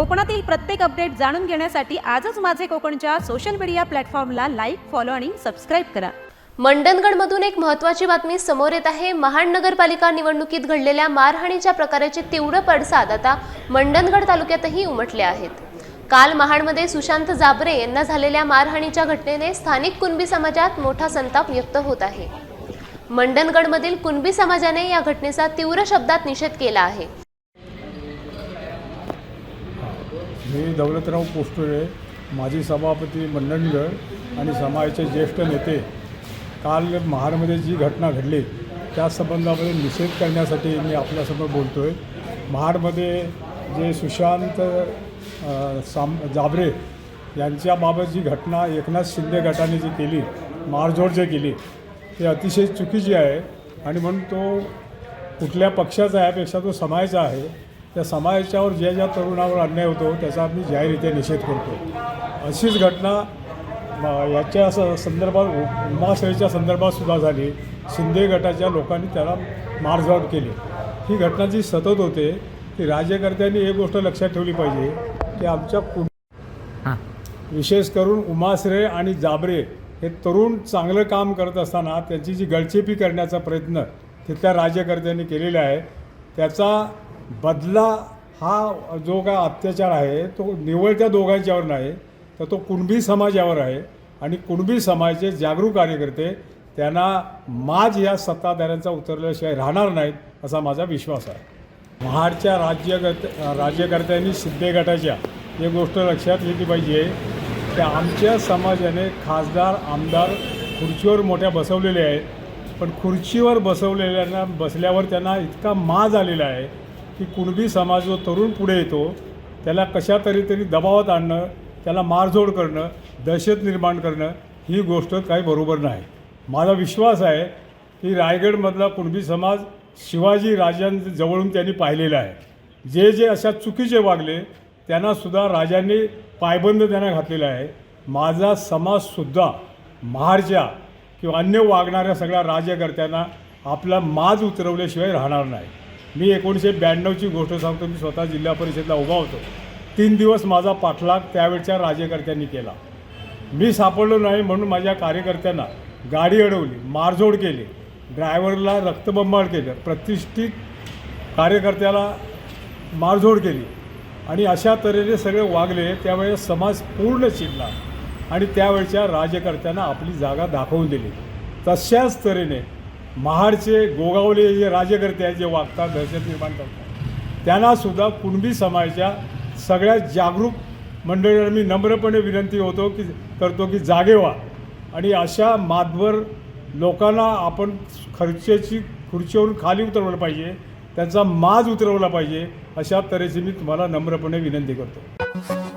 कोकणातील प्रत्येक अपडेट जाणून घेण्यासाठी आजच माझे कोकणच्या सोशल मीडिया प्लॅटफॉर्मला लाईक फॉलो आणि सबस्क्राईब करा. मंडणगडमधून एक महत्त्वाची बातमी समोर येत आहे. महाड नगरपालिका निवडणुकीत घडलेल्या मारहाणीच्या प्रकाराचे तीव्र पडसाद आता मंडणगड तालुक्यातही उमटले आहेत. काल महाडमध्ये सुशांत जाबरे यांना झालेल्या मारहाणीच्या घटनेने स्थानिक कुणबी समाजात मोठा संताप व्यक्त होत आहे. मंडणगडमधील कुणबी समाजाने या घटनेचा तीव्र शब्दात निषेध केला आहे. मी दौलतराव पोस्टोळे माजी सभापती मंडणगड आणि समाजाचे ज्येष्ठ नेते. काल महाडमध्ये जी घटना घडली त्या संबंधामध्ये निषेध करण्यासाठी मी आपल्यासमोर बोलतो आहे महाडमध्ये जे सुशांत साम जाबरे यांच्याबाबत जी घटना एकनाथ शिंदे गटाने जी केली मारझोड जे केली ते अतिशय चुकीची आहे. आणि म्हणून तो कुठल्या पक्षाचा आहे यापेक्षा तो समाजाचा आहे. त्या समाजाच्यावर ज्या ज्या तरुणावर अन्याय होतो त्याचा मी जाहीररित्या निषेध करतो. अशीच घटना याच्या स संदर्भात उ- उमाश्रयच्या संदर्भात सुद्धा झाली. शिंदे गटाच्या लोकांनी त्याला मारझाड केली. ही घटना जी सतत होते ती राज्यकर्त्यांनी एक गोष्ट लक्षात ठेवली पाहिजे की आमच्या कुण विशेष करून उमाश्रे आणि जाबरे हे तरुण चांगलं काम करत असताना त्यांची जी गळचेपी करण्याचा प्रयत्न तिथल्या राज्यकर्त्यांनी केलेला आहे त्याचा बदला हा जो काय अत्याचार आहे तो निवळ त्या दोघांच्यावर नाही तर तो कुणबी समाजावर आहे. आणि कुणबी समाजाचे जागरूक कार्यकर्ते त्यांना माज या सत्ताधाऱ्यांचा उतरल्याशिवाय राहणार नाहीत असा माझा विश्वास आहे. महाडच्या राज्यकर्त राज्यकर्त्यांनी सिद्धे गटाच्या एक गोष्ट लक्षात घेतली पाहिजे की आमच्या समाजाने खासदार आमदार खुर्चीवर मोठ्या बसवलेले आहेत. पण खुर्चीवर बसवलेल्यांना बसल्यावर त्यांना इतका माज आलेला आहे की कुणबी समाज जो तरुण पुढे येतो त्याला कशा तरी तरी दबावात आणणं त्याला मारझोड करणं दहशत निर्माण करणं ही गोष्ट काही बरोबर नाही. माझा विश्वास आहे की रायगडमधला कुणबी समाज शिवाजी राजांजवळून त्यांनी पाहिलेला आहे. जे जे अशा चुकीचे वागले त्यांनासुद्धा राजांनी पायबंद त्यांना घातलेला आहे. माझा समाजसुद्धा महारच्या किंवा अन्य वागणाऱ्या सगळ्या राज्यकर्त्यांना आपला माज उतरवल्याशिवाय राहणार नाही. मी एकोणीसशे ब्याण्णवची गोष्ट सांगतो मी स्वतः जिल्हा परिषदला उभा होतो. तीन दिवस माझा पाठलाग त्यावेळच्या राज्यकर्त्यांनी केला. मी सापडलो नाही म्हणून माझ्या कार्यकर्त्यांना गाडी अडवली मारझोड केली ड्रायव्हरला रक्तबंबाळ केलं प्रतिष्ठित कार्यकर्त्याला मारझोड केली. आणि अशा तऱ्हेने सगळे वागले त्यावेळेस समाज पूर्ण चिडला आणि त्यावेळच्या राज्यकर्त्यांना आपली जागा दाखवून दिली. तशाच तऱ्हेने महाडचे गोगावले जे राज्यकर्ते आहेत जे वागतात दहशत निर्माण करतात त्यांनासुद्धा कुणबी समाजाच्या सगळ्या जागरूक मंडळीला मी नम्रपणे विनंती होतो की करतो की जागे व्हा. आणि अशा मातभर लोकांना आपण खर्चेची खुर्चीवरून खाली उतरवलं पाहिजे त्यांचा माज उतरवला पाहिजे अशा तऱ्हेची मी तुम्हाला नम्रपणे विनंती करतो.